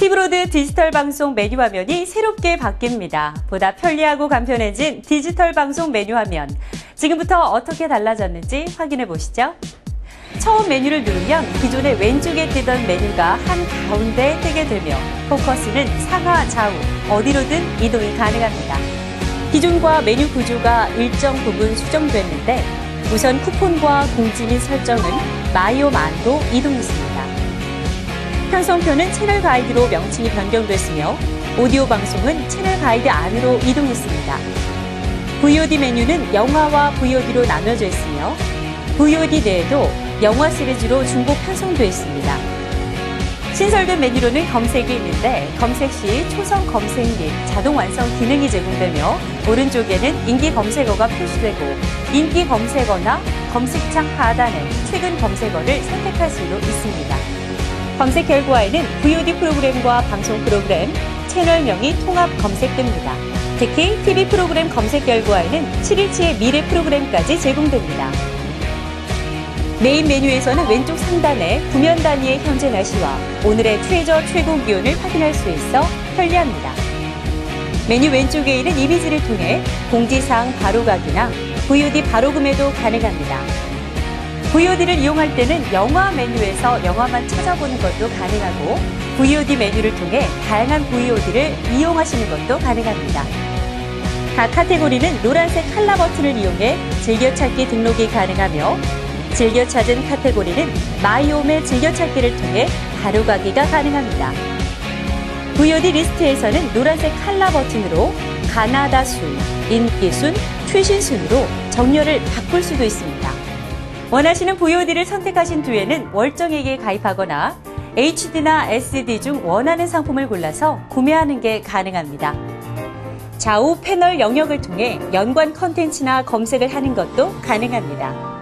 티브로드 디지털 방송 메뉴 화면이 새롭게 바뀝니다. 보다 편리하고 간편해진 디지털 방송 메뉴 화면. 지금부터 어떻게 달라졌는지 확인해 보시죠. 처음 메뉴를 누르면 기존의 왼쪽에 뜨던 메뉴가 한 가운데 뜨게 되며 포커스는 상하 좌우 어디로든 이동이 가능합니다. 기존과 메뉴 구조가 일정 부분 수정됐는데 우선 쿠폰과 공지 및 설정은 마이오만로 이동했습니다. 편성표는 채널 가이드로 명칭이 변경됐으며 오디오 방송은 채널 가이드 안으로 이동했습니다. VOD 메뉴는 영화와 VOD로 나눠져 있으며 VOD 내에도 영화 시리즈로 중복 편성되어 있습니다. 신설된 메뉴로는 검색이 있는데 검색 시 초성 검색 및 자동 완성 기능이 제공되며 오른쪽에는 인기 검색어가 표시되고 인기 검색어나 검색창 하단에 최근 검색어를 선택할 수도 있습니다. 검색 결과에는 VOD 프로그램과 방송 프로그램, 채널명이 통합 검색됩니다. 특히 TV 프로그램 검색 결과에는 7일치의 미래 프로그램까지 제공됩니다. 메인 메뉴에서는 왼쪽 상단에 구면 단위의 현재 날씨와 오늘의 최저 최고 기온을 확인할 수 있어 편리합니다. 메뉴 왼쪽에 있는 이미지를 통해 공지사항 바로가기나 VOD 바로 구매도 가능합니다. VOD를 이용할 때는 영화 메뉴에서 영화만 찾아보는 것도 가능하고 VOD 메뉴를 통해 다양한 VOD를 이용하시는 것도 가능합니다. 각 카테고리는 노란색 칼라 버튼을 이용해 즐겨찾기 등록이 가능하며 즐겨 찾은 카테고리는 마이홈의 즐겨찾기를 통해 바로가기가 가능합니다. VOD 리스트에서는 노란색 칼라 버튼으로 가나다 순, 인기 순, 최신 순으로 정렬을 바꿀 수도 있습니다. 원하시는 VOD를 선택하신 뒤에는 월정액에 가입하거나 HD나 SD 중 원하는 상품을 골라서 구매하는 게 가능합니다. 좌우 패널 영역을 통해 연관 컨텐츠나 검색을 하는 것도 가능합니다.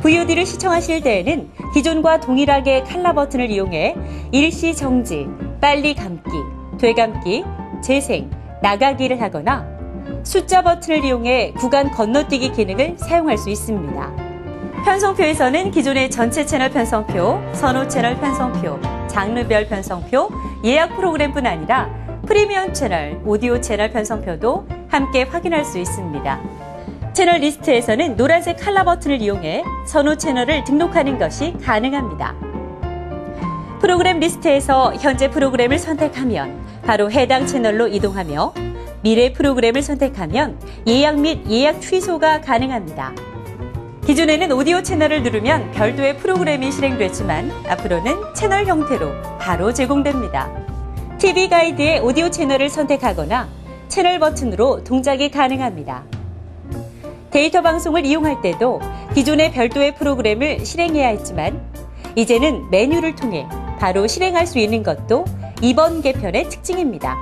VOD를 시청하실 때에는 기존과 동일하게 칼라 버튼을 이용해 일시 정지, 빨리 감기, 되감기, 재생, 나가기를 하거나 숫자 버튼을 이용해 구간 건너뛰기 기능을 사용할 수 있습니다. 편성표에서는 기존의 전체 채널 편성표, 선호 채널 편성표, 장르별 편성표, 예약 프로그램뿐 아니라 프리미엄 채널, 오디오 채널 편성표도 함께 확인할 수 있습니다. 채널 리스트에서는 노란색 칼라 버튼을 이용해 선호 채널을 등록하는 것이 가능합니다. 프로그램 리스트에서 현재 프로그램을 선택하면 바로 해당 채널로 이동하며 미래 프로그램을 선택하면 예약 및 예약 취소가 가능합니다. 기존에는 오디오 채널을 누르면 별도의 프로그램이 실행됐지만 앞으로는 채널 형태로 바로 제공됩니다. TV 가이드의 오디오 채널을 선택하거나 채널 버튼으로 동작이 가능합니다. 데이터 방송을 이용할 때도 기존의 별도의 프로그램을 실행해야 했지만 이제는 메뉴를 통해 바로 실행할 수 있는 것도 이번 개편의 특징입니다.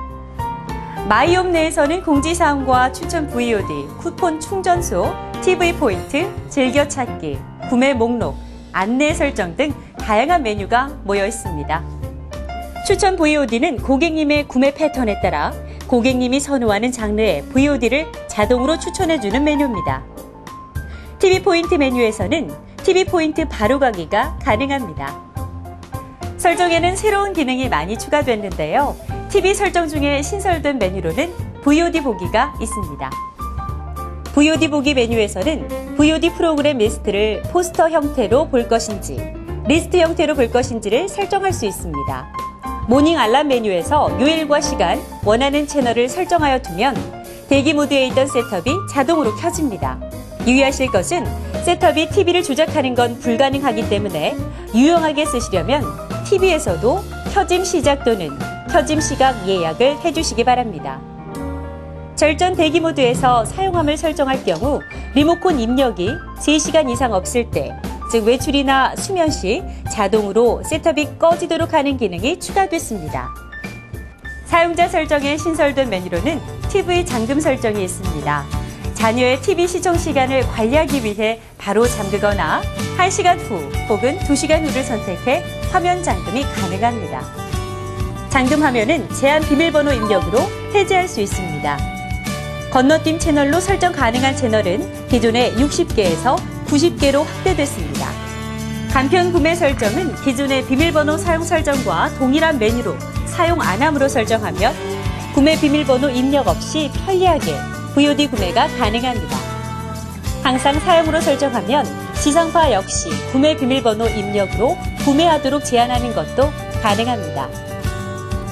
마이홈 내에서는 공지사항과 추천 VOD, 쿠폰 충전소, TV 포인트, 즐겨찾기, 구매 목록, 안내 설정 등 다양한 메뉴가 모여 있습니다. 추천 VOD는 고객님의 구매 패턴에 따라 고객님이 선호하는 장르의 VOD를 자동으로 추천해주는 메뉴입니다. TV 포인트 메뉴에서는 TV 포인트 바로가기가 가능합니다. 설정에는 새로운 기능이 많이 추가됐는데요. TV 설정 중에 신설된 메뉴로는 VOD 보기가 있습니다. VOD 보기 메뉴에서는 VOD 프로그램 리스트를 포스터 형태로 볼 것인지, 리스트 형태로 볼 것인지를 설정할 수 있습니다. 모닝 알람 메뉴에서 요일과 시간, 원하는 채널을 설정하여 두면 대기 모드에 있던 셋업이 자동으로 켜집니다. 유의하실 것은 셋업이 TV를 조작하는 건 불가능하기 때문에 유용하게 쓰시려면 TV에서도 켜짐 시작 또는 켜짐 시각 예약을 해주시기 바랍니다. 절전 대기 모드에서 사용함을 설정할 경우 리모컨 입력이 3시간 이상 없을 때, 즉 외출이나 수면 시 자동으로 셋업이 꺼지도록 하는 기능이 추가됐습니다. 사용자 설정에 신설된 메뉴로는 TV 잠금 설정이 있습니다. 자녀의 TV 시청 시간을 관리하기 위해 바로 잠그거나 1시간 후 혹은 2시간 후를 선택해 화면 잠금이 가능합니다. 잠금 화면은 제한 비밀번호 입력으로 해제할 수 있습니다. 건너뛰 채널로 설정 가능한 채널은 기존의 60개에서 90개로 확대됐습니다. 간편 구매 설정은 기존의 비밀번호 사용 설정과 동일한 메뉴로 사용 안함으로 설정하면 구매 비밀번호 입력 없이 편리하게 VOD 구매가 가능합니다. 항상 사용으로 설정하면 지상파 역시 구매 비밀번호 입력으로 구매하도록 제한하는 것도 가능합니다.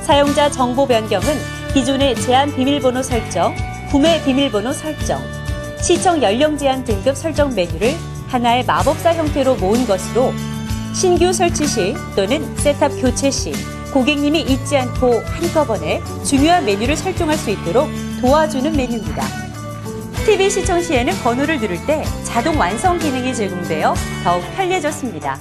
사용자 정보 변경은 기존의 제한 비밀번호 설정, 구매 비밀번호 설정, 시청 연령 제한 등급 설정 메뉴를 하나의 마법사 형태로 모은 것으로 신규 설치 시 또는 셋탑 교체 시 고객님이 잊지 않고 한꺼번에 중요한 메뉴를 설정할 수 있도록 도와주는 메뉴입니다. TV 시청 시에는 번호를 누를 때 자동 완성 기능이 제공되어 더욱 편리해졌습니다.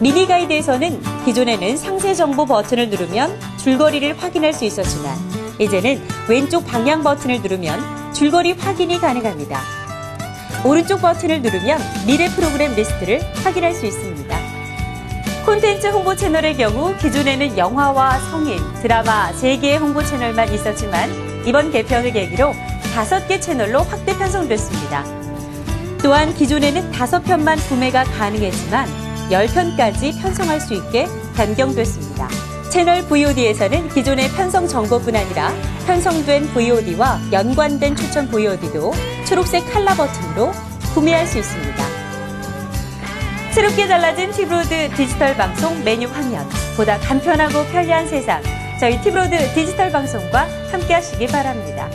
미니 가이드에서는 기존에는 상세 정보 버튼을 누르면 줄거리를 확인할 수 있었지만 이제는 왼쪽 방향 버튼을 누르면 줄거리 확인이 가능합니다. 오른쪽 버튼을 누르면 미래 프로그램 리스트를 확인할 수 있습니다. 콘텐츠 홍보 채널의 경우 기존에는 영화와 성인, 드라마 3개의 홍보 채널만 있었지만 이번 개편을 계기로 5개 채널로 확대 편성됐습니다. 또한 기존에는 5편만 구매가 가능했지만 10편까지 편성할 수 있게 변경됐습니다. 채널 VOD에서는 기존의 편성 정보뿐 아니라 편성된 VOD와 연관된 추천 VOD도 초록색 칼라 버튼으로 구매할 수 있습니다. 새롭게 달라진 티브로드 디지털 방송 메뉴 화면, 보다 간편하고 편리한 세상, 저희 티브로드 디지털 방송과 함께 하시기 바랍니다.